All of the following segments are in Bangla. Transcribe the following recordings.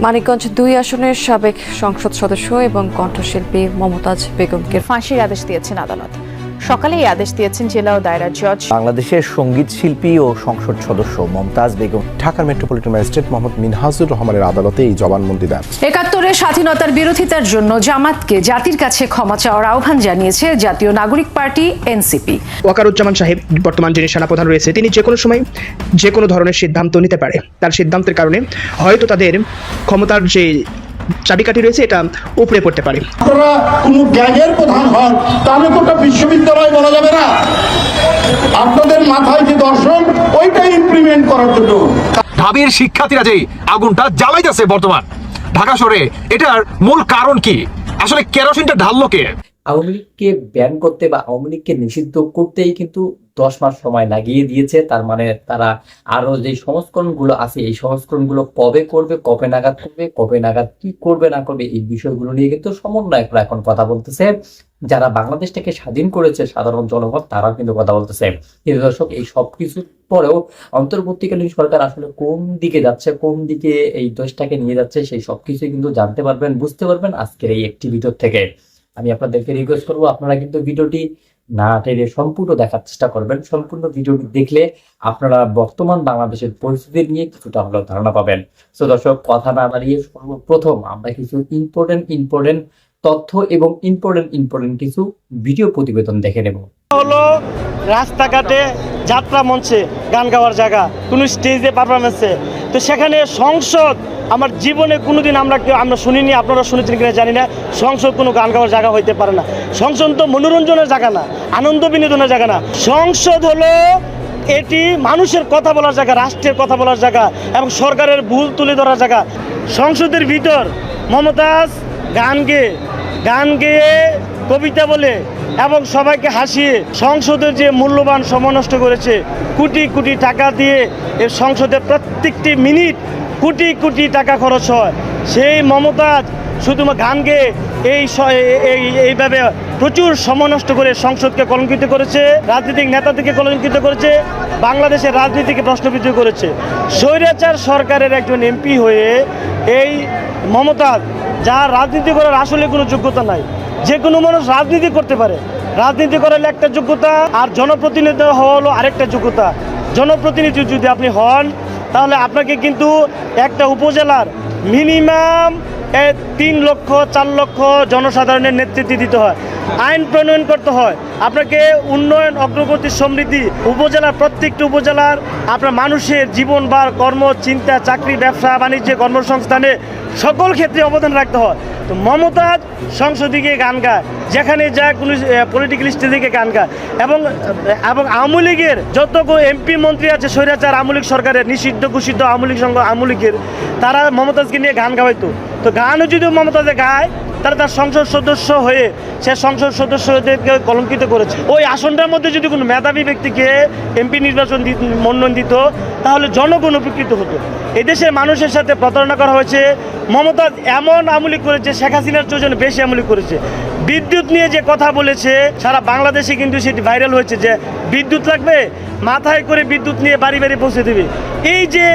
মানিকগঞ্জ দুই আসনের সাবেক সংসদ সদস্য এবং কণ্ঠশিল্পী মমতাজ বেগমকে ফাঁসির আদেশ দিয়েছেন আদালত। সকালে এই আদেশ দিয়েছেন জেলা ও দায়রা জজ। বাংলাদেশের সংগীত শিল্পী ও সংসদ সদস্য মমতাজ বেগম ঢাকার মেট্রোপলিটন ম্যাজিস্ট্রেট মোহাম্মদ মিনহাজুর রহমানের আদালতে এই জবানবন্দি দেন। একাত্তরের স্বাধীনতার বিরোধিতার জন্য জামাতকে জাতির কাছে ক্ষমা চাওয়ার আহ্বান জানিয়েছে জাতীয় নাগরিক পার্টি এনসিপি। ওয়াকারুজ্জামান সাহেব বর্তমান যিনি সেনাপ্রধান রয়েছে তিনি যে কোনো সময় যে কোনো ধরনের সিদ্ধান্ত নিতে পারে। তার সিদ্ধান্তের কারণে হয়তো তাদের ক্ষমতার যে চাবিকাঠি রয়েছে এটা উপরে পড়তে পারে। আপনারা কোনো গ্যাংয়ের প্রধান হন তাহলে তো ওটা বিশ্ববিদ্যালয় বলা যাবে না। আপনাদের মাথায় যে দর্শন ওইটা ইমপ্লিমেন্ট করার জন্য। ঢাবির শিক্ষার্থীরা যে আগুনটা জ্বালাইতেছে বর্তমান ঢাকা শহরে এটার মূল কারণ কি? আসলে কেরোসিনটা ঢাললো কে? আওয়ামী লীগকে ব্যান করতে বা আওয়ামী লীগকে নিষিদ্ধ করতেই কিন্তু দশ মাস সময় লাগিয়ে দিয়েছে। তার মানে তারা আরও যে সংস্করণগুলো আছে, এই সংস্করণগুলো কবে করবে, কবে নাগাদ করবে, কবে নাগাদ কি করবে, না করবে, এই বিষয়গুলো নিয়ে কিন্তু সমন্বয়করা এখন কথা বলতেছে। যারা বাংলাদেশটাকে স্বাধীন করেছে সাধারণ জনগণ, তারাও কিন্তু কথা বলতেছে। কিন্তু দর্শক, এই সব কিছুর পরেও অন্তর্বর্তীকালীন সরকার আসলে কোন দিকে যাচ্ছে, কোন দিকে এই দেশটাকে নিয়ে যাচ্ছে, সেই সব কিছুই কিন্তু জানতে পারবেন, বুঝতে পারবেন আজকের এই একটি ভিডিও থেকে। আমি আপনাদেরকে রিকোয়েস্ট করব, আপনারা কিন্তু ভিডিওটি না টেনে সম্পূর্ণ দেখার চেষ্টা করবেন। সম্পূর্ণ ভিডিওটি দেখলে আপনারা বর্তমান বাংলাদেশের পরিস্থিতি নিয়ে কিছুটা হলেও ধারণা পাবেন। তো দর্শক, কথা না বাড়িয়ে সর্বপ্রথম আমরা কিছু ইম্পর্টেন্ট ইম্পর্টেন্ট তথ্য এবং ইম্পর্টেন্ট ইম্পর্টেন্ট কিছু ভিডিও প্রতিবেদন দেখে নেব। হলো রাস্তাঘাটে যাত্রা মঞ্চে গান গাওয়ার জায়গা, কোনো স্টেজে পারফরমেন্সে তো সেখানে সংসদ আমার জীবনে কোনোদিন আমরা কেউ আমরা শুনিনি, আপনারা শুনেছেন কিনা জানি না। সংসদ কোনো গান গাওয়ার জায়গা হইতে পারে না। সংসদ তো মনোরঞ্জনের জায়গা না, আনন্দ বিনোদনের জায়গা না। সংসদ হলো এটি মানুষের কথা বলার জায়গা, রাষ্ট্রের কথা বলার জায়গা এবং সরকারের ভুল তুলে ধরার জায়গা। সংসদের ভিতর মমতাজ গান গেয়ে গান গেয়ে কবিতা বলে এবং সবাইকে হাসিয়ে সংসদের যে মূল্যবান সময় নষ্ট করেছে, কোটি কোটি টাকা দিয়ে এর সংসদের প্রত্যেকটি মিনিট কোটি কোটি টাকা খরচ হয়। সেই মমতাজ শুধুমাত্র গান এই এই এইভাবে প্রচুর সময় নষ্ট করে সংসদকে কলঙ্কিত করেছে, রাজনৈতিক নেতাদেরকে কলঙ্কিত করেছে, বাংলাদেশের রাজনীতিকে প্রশ্নবিদ্ধ করেছে। স্বৈরাচার সরকারের একজন এমপি হয়ে এই মমতাজ যার রাজনীতি করার আসলে কোনো যোগ্যতা নাই। যে কোনো মানুষ রাজনীতি করতে পারে। রাজনীতি করার একটা যোগ্যতা আর জনপ্রতিনিধি হওয়া হলো আরেকটা যোগ্যতা। জনপ্রতিনিধি যদি আপনি হন তাহলে আপনাকে কিন্তু একটা উপজেলার মিনিমাম তিন লক্ষ, চার লক্ষ জনসাধারণের নেতৃত্ব দিতে হয়। আইন প্রণয়ন করতে হয়। আপনাকে উন্নয়ন, অগ্রগতি, সমৃদ্ধি উপজেলার প্রত্যেকটি উপজেলার আপনার মানুষের জীবন বার কর্ম, চিন্তা, চাকরি, ব্যবসা, বাণিজ্য, কর্মসংস্থানে সকল ক্ষেত্রে অবদান রাখতে হয়। তো মমতাজ সংসদে গিয়ে গান গায়। যেখানে যায়, কোনো পলিটিক্যাল স্টেজে গান গায়। এবং এবং আওয়ামী লীগের যত এমপি মন্ত্রী আছে, স্বৈরাচার, আওয়ামী লীগ সরকারের নিষিদ্ধ, ঘোষিত আওয়ামী লীগ সংঘ, আওয়ামী লীগের, তারা মমতাজকে নিয়ে গান গাওয়াইতো। তো গানও যদি মমতাজে গায় তারা তার সংসদ সদস্য হয়ে সে সংসদ সদস্যদেরকে কলঙ্কিত করেছে। ওই আসনটার মধ্যে যদি কোনো মেধাবী ব্যক্তিকে এমপি নির্বাচন মনোনয়ন দিত, তাহলে জনগণ উপকৃত হতো। এদেশের মানুষের সাথে প্রতারণা করা হয়েছে। মমতা এমন আমলি করেছে, শেখ হাসিনার চৌজন বেশি আমলি করেছে। বিদ্যুৎ নিয়ে যে কথা বলেছে, সারা বাংলাদেশে কিন্তু সেটি ভাইরাল হয়েছে যে বিদ্যুৎ লাগবে, মাথায় করে বিদ্যুৎ নিয়ে বাড়ি বাড়ি পৌঁছে দেবে। এই যে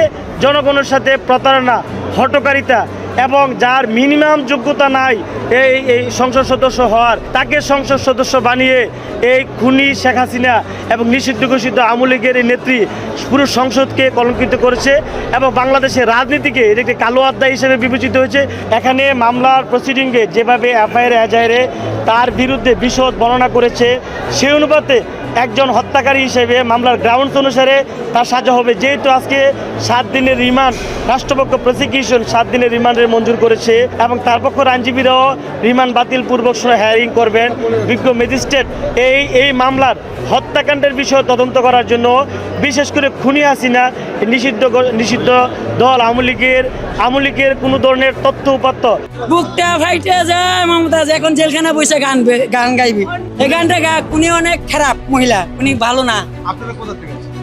জনগণের সাথে প্রতারণা, হটকারিতা এবং যার মিনিমাম যোগ্যতা নাই এই এই সংসদ সদস্য হওয়ার, তাকে সংসদ সদস্য বানিয়ে এই খুনি শেখ হাসিনা এবং নিষিদ্ধ ঘোষিত আওয়ামী লীগের এই নেত্রী পুরো সংসদকে কলঙ্কিত করেছে এবং বাংলাদেশের রাজনীতিকে এটা একটি কালো অধ্যায় হিসেবে বিবেচিত হয়েছে। এখানে মামলার প্রসিডিংয়ে যেভাবে এফআইআর এজাহারে তার বিরুদ্ধে বিশদ বর্ণনা করেছে, সেই অনুপাতে একজন হত্যাকারী হিসেবে মামলার গ্রাউন্ডস অনুসারে তার সাজা হবে। যেহেতু আজকে সাত দিনের রিমান্ড, রাষ্ট্রপক্ষ প্রসিকিউশন সাত দিনের রিমান্ডের মঞ্জুর করেছে এবং তার পক্ষ আইনজীবীরাও রিমান্ড বাতিল পূর্বক হেয়ারিং করবেন। বিজ্ঞ ম্যাজিস্ট্রেট, এই এই মামলার হত্যাকাণ্ডের বিষয়ে তদন্ত করার জন্য বিশেষ করে খুনি হাসিনা, নিষিদ্ধ নিষিদ্ধ দল আওয়ামী লীগের আওয়ামী লীগের কোনো ধরনের তথ্য উপাত্ত। বুকটা ফাইটে যায় মমতাজ এখন জেলখানা বসে গান গান গাইবি। এই গানটা উনি অনেক খারাপ মহিলা। উনি ভালো না।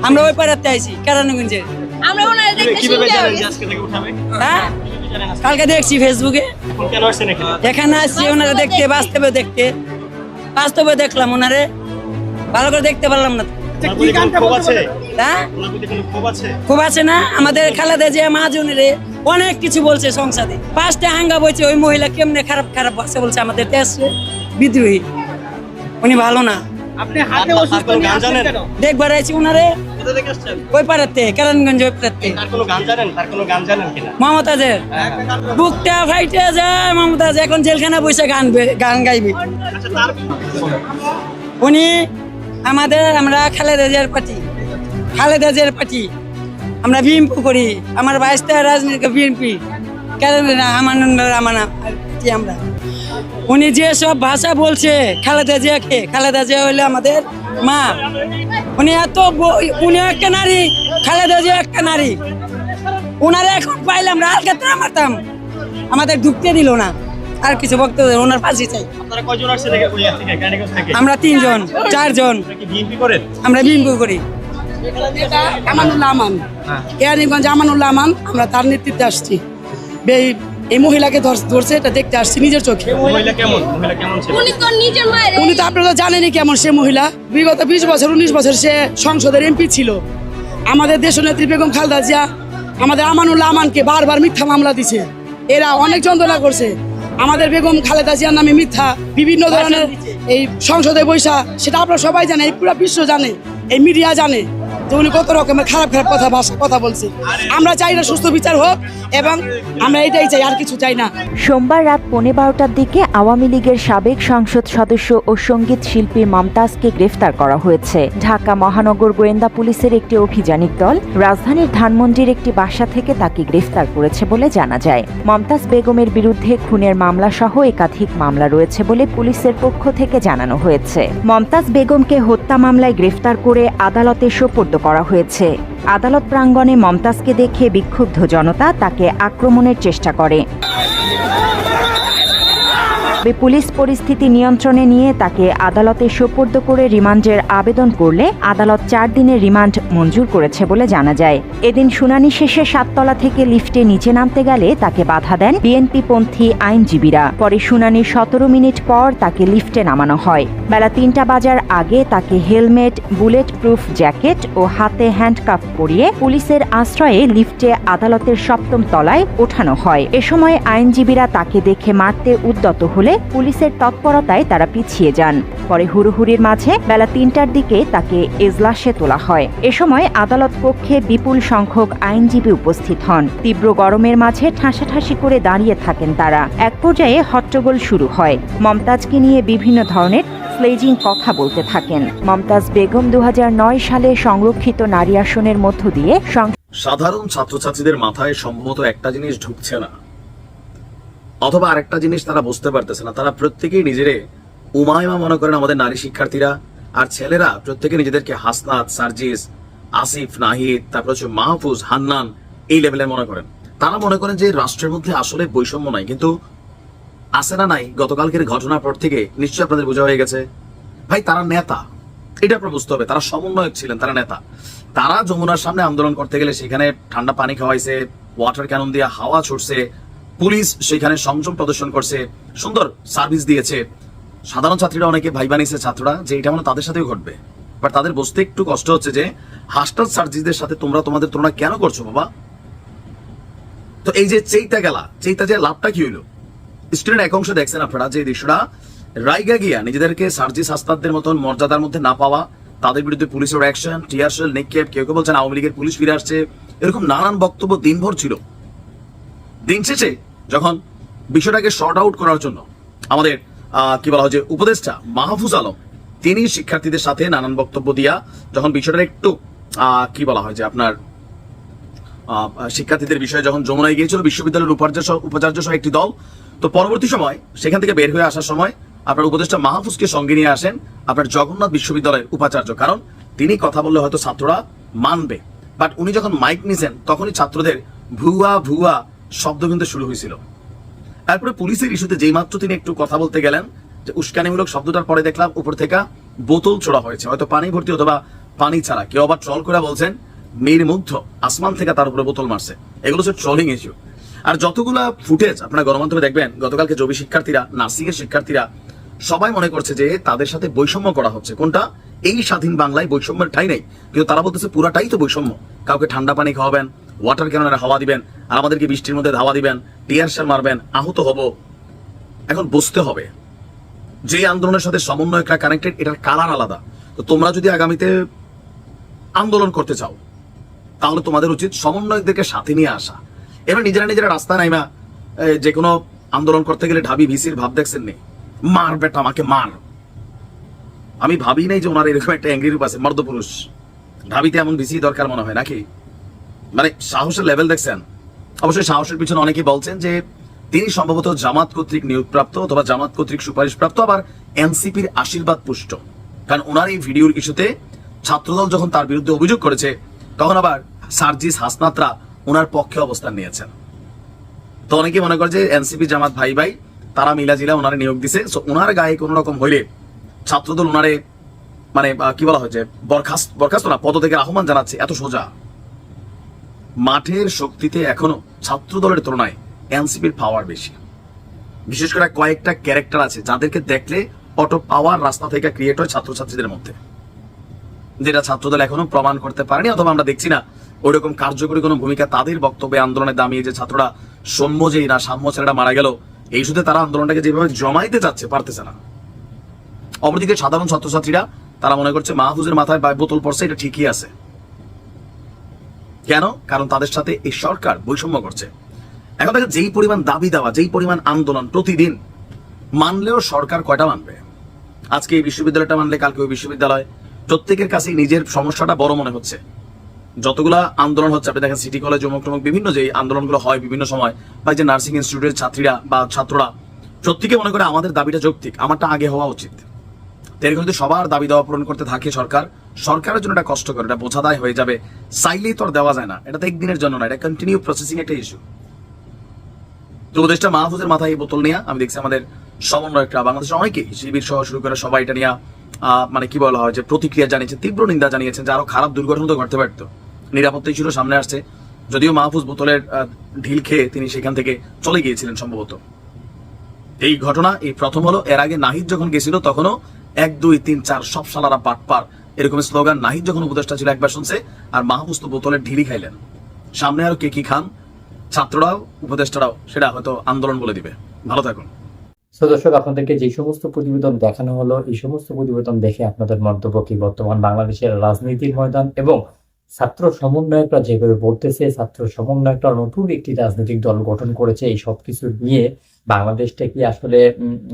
আমরা ওই পাড়াতে আইছি কেরানীগঞ্জে। আমরা ওনারা দেখতে হ্যাঁ? কালকে দেখছি ফেসবুকে। এখানে? আসছি ওনারা দেখতে বাস্তবে দেখতে। বাস্তবে দেখলাম ওনারে। ভালো করে দেখতে পারলাম না। তো। হ্যাঁ? খুব আছে? না? আমাদের খালাদা যে মাহাজনের অনেক কিছু বলছে সংসদে পাঁচটা হাঙ্গা বলছে ওই মহিলা কেমনে খারাপ খারাপ ভাষা বলছে আমাদের দেশ। বিদ্রোহী। উনি ভালো না। আপনি হাতে অসুস্থ নিয়ে আসছেন কেন? দেখবার আইছি উনারে। কোথা থেকে আসছেন? ওই পাড়াতে? কারণগঞ্জ ওই পাড়াতে। তার কোনো গান জানেন? তার কোনো গান জানেন কিনা? মমতাজের। বুকটা ফাইটে যায় মমতাজ। এখন জেলখানা বসে গান গান গাইবে। আচ্ছা উনি আমাদের আমরা খালেদা জিয়ার পার্টি। খালেদা জিয়ার পার্টি। আমরা বিএনপি করি। আমার বাইশটা রাজনীতি বিএনপি কেন না আমার আমার আমরা। উনি যে সব ভাষা বলছে খালেদা জিয়াকে খালেদা জিয়া হইলে আমাদের মা। উনি এত উনি একটা নারী খালেদা জিয়া একটা নারী। ওনারা এখন পাইলাম রাত ক্ষেত্রে মারতাম। আমাদের ঢুকতে দিল না। আর কিছু বক্তব্য ওনার পাশে চাই। আমরা তিনজন চারজন। আমরা বিএনপি করি। আমানুল্লাহ আমান। কেরানীগঞ্জ আমানুল্লাহ আমান আমরা তার নেতৃত্বে আসছি। বে- এই মহিলাকে ধর- ধরছে এটা দেখতে আসছি নিজের চোখে। মহিলা কেমন? মহিলা কেমন ছিল? উনি তো আপনারা তো জানেনই কেমন সে মহিলা। বিগত বিশ বছর উনিশ বছর সে সংসদের এমপি ছিল। আমাদের দেশ দেশনেত্রী বেগম খালদা জিয়া আমাদের আমানুল্লাহ আমানকে বারবার মিথ্যা মামলা দিছে। এরা অনেক যন্ত্রণা করছে। আমাদের বেগম খালেদা জিয়ার নামে মিথ্যা বিভিন্ন ধরনের এই সংসদে বৈশা সেটা আপনারা সবাই জানে এই পুরো বিশ্ব জানে এই মিডিয়া জানে। যে উনি কত রকমের খারাপ খারাপ কথা কথা বলছে। আমরা চাই না সুস্থ বিচার হোক এবং আমরা এটাই চাই, আর কিছু চাই না। সোমবার রাত পৌনে বারোটার দিকে আওয়ামী লীগের সাবেক সংসদ সদস্য ও সংগীত শিল্পী মমতাজকে গ্রেফতার করা হয়েছে। ঢাকা মহানগর গোয়েন্দা পুলিশের একটি অভিযানিক দল রাজধানীর ধানমন্ডির একটি বাসা থেকে তাকে গ্রেফতার করেছে বলে জানা যায়। মমতাজ বেগমের বিরুদ্ধে খুনের মামলা সহ একাধিক মামলা রয়েছে বলে পুলিশের পক্ষ থেকে জানানো হয়েছে। মমতাজ বেগমকে হত্যা মামলায় গ্রেফতার করে আদালতে সোপর্দ করা হয়েছে। আদালত প্রাঙ্গণে মমতাজকে দেখে বিক্ষুব্ধ জনতা তাকে আক্রমণের চেষ্টা করে। তবে পুলিশ পরিস্থিতি নিয়ন্ত্রণে নিয়ে তাকে আদালতে সোপর্দ করে রিমান্ডের আবেদন করলে আদালত চার দিনের রিমান্ড মঞ্জুর করেছে বলে জানা যায়। এদিন শুনানি শেষে সাততলা থেকে লিফটে নিচে নামতে গেলে তাকে বাধা দেন বিএনপি পন্থী আইনজীবীরা। পরে শুনানির সতেরো মিনিট পর তাকে লিফটে নামানো হয়। বেলা তিনটা বাজার আগে তাকে হেলমেট বুলেট প্রুফ জ্যাকেট ও হাতে হ্যান্ডকাফ পরিয়ে পুলিশের আশ্রয়ে লিফটে আদালতের সপ্তম তলায় ওঠানো হয়। এ সময় আইনজীবীরা তাকে দেখে মারতে উদ্যত হলে পুলিশের তৎপরতায় তারা পিছিয়ে যান। পরে হুড়োহুড়ির মাঝে বেলা তিনটার দিকে তাকে এজলাসে তোলা হয়। এ সময় আদালত কক্ষে বিপুল সংখ্যক আইনজীবী উপস্থিত হন। তীব্র গরমের মাঝে ঠাসাঠাসি করে দাঁড়িয়ে থাকেন তারা। এক পর্যায়ে হট্টগোল শুরু হয়। মমতাজকে নিয়ে বিভিন্ন ধরনের স্লেজিং কথা বলতে থাকেন। মমতাজ বেগম দু হাজার নয় সালে সংরক্ষিত নারী আসনের মধ্য দিয়ে সাধারণ ছাত্রছাত্রীদের মাথায় সম্ভবত একটা জিনিস ঢুকছে না। অথবা আরেকটা জিনিস তারা বুঝতে পারতেছে না। তারা প্রত্যেকেই নিজেরে উমায়মা মনে করেন আমাদের নারী শিক্ষার্থীরা। আর ছেলেরা প্রত্যেকে নিজেদেরকে হাসনাত, সার্জিস, আসিফ, নাহিদ, তারপর হচ্ছে মাহফুজ, হান্নান এই লেভেলের মনে করেন। তারা মনে করেন যে রাষ্ট্রের মধ্যে আসলে বৈষম্য নাই। কিন্তু আছে না নাই? গতকালকের ঘটনার পর থেকে নিশ্চয়ই আপনাদের বোঝা হয়ে গেছে। ভাই, তারা নেতা। এটা আপনার বুঝতে হবে। তারা সমন্বয়ক ছিলেন, তারা নেতা। তারা যমুনার সামনে আন্দোলন করতে গেলে সেখানে ঠান্ডা পানি খাওয়াইছে ওয়াটার ক্যানন দিয়ে হাওয়া ছুটছে পুলিশ সেখানে সংযম প্রদর্শন করছে, সুন্দর সার্ভিস দিয়েছে। সাধারণ ছাত্রীরা অনেকে ভাই বানিয়েছে ছাত্ররা, যে এটা মনে তাদের সাথেও ঘটবে। বাট তাদের বুঝতে একটু কষ্ট হচ্ছে যে হাস্টার সার্জিসদের সাথে তোমরা তোমাদের তুলনা কেন করছ বাবা? তো এই যে চেইতা গেলা চেইতা যে লাভটা কি হইল? স্টুডেন্ট এক অংশ দেখছেন আপনারা যে দৃশ্যটা রাইগা গিয়া নিজেদেরকে সার্জিস হাস্তাদের মতন মর্যাদার মধ্যে না পাওয়া, তাদের বিরুদ্ধে পুলিশের অ্যাকশন টিয়ারশেল নিক্ষেপ কেউ কেউ বলছেন আওয়ামী লীগের পুলিশ ফিরে আসছে, এরকম নানান বক্তব্য দিনভর ছিল। দিন শেষে যখন বিষয়টাকে শর্ট আউট করার জন্য আমাদের কি বলা হয় উপদেষ্টা মাহফুজ আলম, তিনি শিক্ষার্থীদের সাথে নানান বক্তব্য দিয়া যখন বিষয়টা একটু কি বলা হয় যে আপনার শিক্ষার্থীদের বিষয়ে যখন যমুনায় গিয়েছিল, বিশ্ববিদ্যালয়ের উপাচার্য উপাচার্য সহ একটি দল, তো পরবর্তী সময় সেখান থেকে বের হয়ে আসার সময় আপনার উপদেষ্টা মাহফুজকে সঙ্গে নিয়ে আসেন আপনার জগন্নাথ বিশ্ববিদ্যালয়ের উপাচার্য। কারণ তিনি কথা বললে হয়তো ছাত্ররা মানবে। বাট উনি যখন মাইক নিছেন, তখনই ছাত্রদের ভুয়া ভুয়া শব্দ কিন্তু শুরু হয়েছিল। তারপরে পুলিশের ইস্যুতে যেই মাত্র তিনি একটু কথা বলতে গেলেন, যে উস্কানিমূলক শব্দটার পরে দেখলাম উপর থেকে বোতল ছোড়া হয়েছে। হয়তো পানি ভর্তি অথবা পানি ছাড়া। কেউ আবার ট্রল করে বলছেন নির্মুগ্ধ আসমান থেকে তার উপরে বোতল মারছে। এগুলো হচ্ছে ট্রলিং ইস্যু আর যতগুলা ফুটেজ আপনারা গণমাধ্যমে দেখবেন, গতকালকে জবি শিক্ষার্থীরা নার্সিং এর শিক্ষার্থীরা সবাই মনে করছে যে তাদের সাথে বৈষম্য করা হচ্ছে। কোনটা? এই স্বাধীন বাংলায় বৈষম্যের ঠাই নেই। কিন্তু তারা বলতেছে, পুরাটাই তো বৈষম্য। কাউকে ঠান্ডা পানি খাওয়াবেন ওয়াটার ক্যাননের হাওয়া দিবেন, আর আমাদেরকে বৃষ্টির মধ্যে ধাওয়া দিবেন, টিয়ার মারবেন, আহত হব। এখন বুঝতে হবে, যে আন্দোলনের সাথে সমন্বয়করা কানেক্টেড এটার কালার আলাদা। তো তোমরা যদি আগামীতে আন্দোলন করতে চাও, তাহলে তোমাদের উচিত সমন্বয়কদেরকে সাথে নিয়ে আসা। এবার নিজেরা নিজেরা রাস্তা নাইমা যে কোনো আন্দোলন করতে গেলে ঢাবি ভিসির ভাব দেখছেন নি? মার বেটা, আমাকে মার। আমি ভাবি নাই যে ওনার এরকম একটা অ্যাঙ্গ্রি রূপ আছে মর্দ পুরুষ ঢাবিতে এমন ভিসি দরকার মনে হয় নাকি? মানে সাহসের লেভেল দেখছেন? অবশ্যই সাহসের পিছনে অনেকেই বলছেন যে তিনি সম্ভবত জামাত কর্তৃক নিয়োগপ্রাপ্ত অথবা জামাত কর্তৃক সুপারিশপ্রাপ্ত, আবার এনসিপির আশীর্বাদ পুষ্ট। কারণ ওনার এই ভিডিওর ইস্যুতে ছাত্রদল যখন তার বিরুদ্ধে অভিযোগ করেছে, তখন আবার সার্জিস হাসনাত্রা ওনার পক্ষে অবস্থান নিয়েছেন। তো অনেকে মনে করে যে এনসিপি, জামাত ভাই ভাই, তারা মিলাজিলা ওনারে নিয়োগ দিছে। সো ওনার গায়ে কোনো রকম হইলে ছাত্রদল ওনারে মানে কি বলা হয় যে বরখাস্ত বরখাস্ত না পদ থেকে আহ্বান জানাচ্ছে, এত সোজা। মাঠের শক্তিতে এখনও ছাত্র দলের তুলনায় এনসিপির পাওয়ার বেশি। বিশেষ করে কয়েকটা ক্যারেক্টার আছে যাদেরকে দেখলে অটো পাওয়ার রাস্তা থেকে ক্রিয়েট হয় ছাত্রছাত্রীদের মধ্যে। যেটা ছাত্রদল এখনও প্রমাণ করতে পারেনি, অথবা আমরা দেখছি না ওইরকম কার্যকরী কোনো ভূমিকা তাদের বক্তব্যে আন্দোলনে দামিয়ে যে ছাত্ররা সৌম্য যেই না সাম্য ছেলেরা মারা গেল, এই শুধু তারা আন্দোলনটাকে যেভাবে জমাইতে যাচ্ছে পারতেছে না। অপরদিকে সাধারণ ছাত্রছাত্রীরা, তারা মনে করছে মাহফুজের মাথায় বোতল পড়ছে, এটা ঠিকই আছে। কেন? কারণ তাদের সাথে এই সরকার বৈষম্য করছে। এখন দেখেন, যেই পরিমাণ দাবি দেওয়া, যেই পরিমাণ আন্দোলন প্রতিদিন, মানলেও সরকার কয়টা মানবে? আজকে এই বিশ্ববিদ্যালয়টা মানলে, কালকে ওই বিশ্ববিদ্যালয়। প্রত্যেকের কাছেই নিজের সমস্যাটা বড় মনে হচ্ছে। যতগুলা আন্দোলন হচ্ছে, আপনি দেখেন, সিটি কলেজ, অমুক টমুক বিভিন্ন যে আন্দোলনগুলো হয় বিভিন্ন সময়, বা যে নার্সিং ইনস্টিটিউটের ছাত্রীরা বা ছাত্ররা, প্রত্যেকে মনে করে আমাদের দাবিটা যৌক্তিক, আমারটা আগে হওয়া উচিত। তো এরকম সবার দাবি দেওয়া পূরণ করতে থাকে সরকার। সরকারের জন্য এটা কষ্ট করে এটা বোঝাদায় হয়ে যাবে। চাইলেই তো আর দেওয়া যায় না। এটা তো একদিনের জন্য না, এটা কন্টিনিউ প্রসেসিং একটা ইস্যু তো উপদেষ্টা মাহফুজের মাথায় এই বোতল নিয়ে, আমি দেখছি আমাদের সমন্বয়করা বাংলাদেশের অনেকেই শিবির সহ শুরু করে সবাই এটা নিয়ে মানে কি বলা হয় যে প্রতিক্রিয়া জানিয়েছেন তীব্র নিন্দা জানিয়েছেন যে আরও খারাপ দুর্ঘটনা তো ঘটতে পারত। নিরাপত্তা ছিল সামনে আসছে। যদিও মাহফুজ বোতলের ঢিল খেয়ে তিনি সেখান থেকে চলে গিয়েছিলেন সম্ভবত। এই ঘটনা এই প্রথম হলো, এর আগে নাহিদ যখন গেছিল তখনও এক, দুই, তিন, চার, সব সালারা পাট পার। এরকম স্লোগান নাহিদ যখন উপদেষ্টা ছিল একবার শুনছে, আর মাহফুজ তো বোতলের ঢিলি খাইলেন। সামনে আরও কে কি খান? ছাত্ররাও, উপদেষ্টারাও, সেটা হয়তো আন্দোলন বলে দিবে। ভালো থাকুন। দর্শক, আপনাদেরকে যে সমস্ত প্রতিবেদন দেখানো হলো, এই সমস্ত প্রতিবেদন দেখে আপনাদের মন্তব্য কি? বর্তমান বাংলাদেশের রাজনীতির ময়দান এবং ছাত্র সমন্বয়করা যেভাবে বলতেছে ছাত্র সমন্বয়করা নতুন একটি রাজনৈতিক দল গঠন করেছে, এই সবকিছু নিয়ে বাংলাদেশটা কি আসলে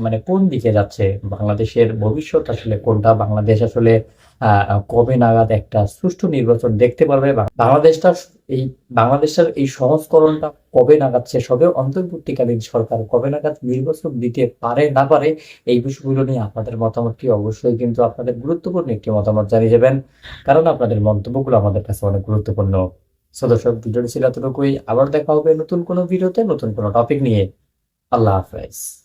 মানে কোন দিকে যাচ্ছে? বাংলাদেশের ভবিষ্যৎ আসলে কোনটা? বাংলাদেশ আসলে কবে নাগাদ একটা সুষ্ঠু নির্বাচন দেখতে পারবে? বাংলাদেশটা এই, বাংলাদেশের এই সংস্করণটা কবে নাগাদ শেষ হবে অন্তর্বর্তীকালীন সরকার কবে নাগাদ নির্বাচন দিতে পারে, না পারে? এই বিষয়গুলো নিয়ে আপনাদের মতামতটি অবশ্যই কিন্তু আপনাদের গুরুত্বপূর্ণ একটি মতামত জানিয়ে যাবেন। কারণ আপনাদের মন্তব্যগুলো আমাদের কাছে অনেক গুরুত্বপূর্ণ। সো ভিডিওটি ছিল এতটুকুই। আবার দেখা হবে নতুন কোনো ভিডিওতে, নতুন কোনো টপিক নিয়ে। আল্লাহ হাফেজ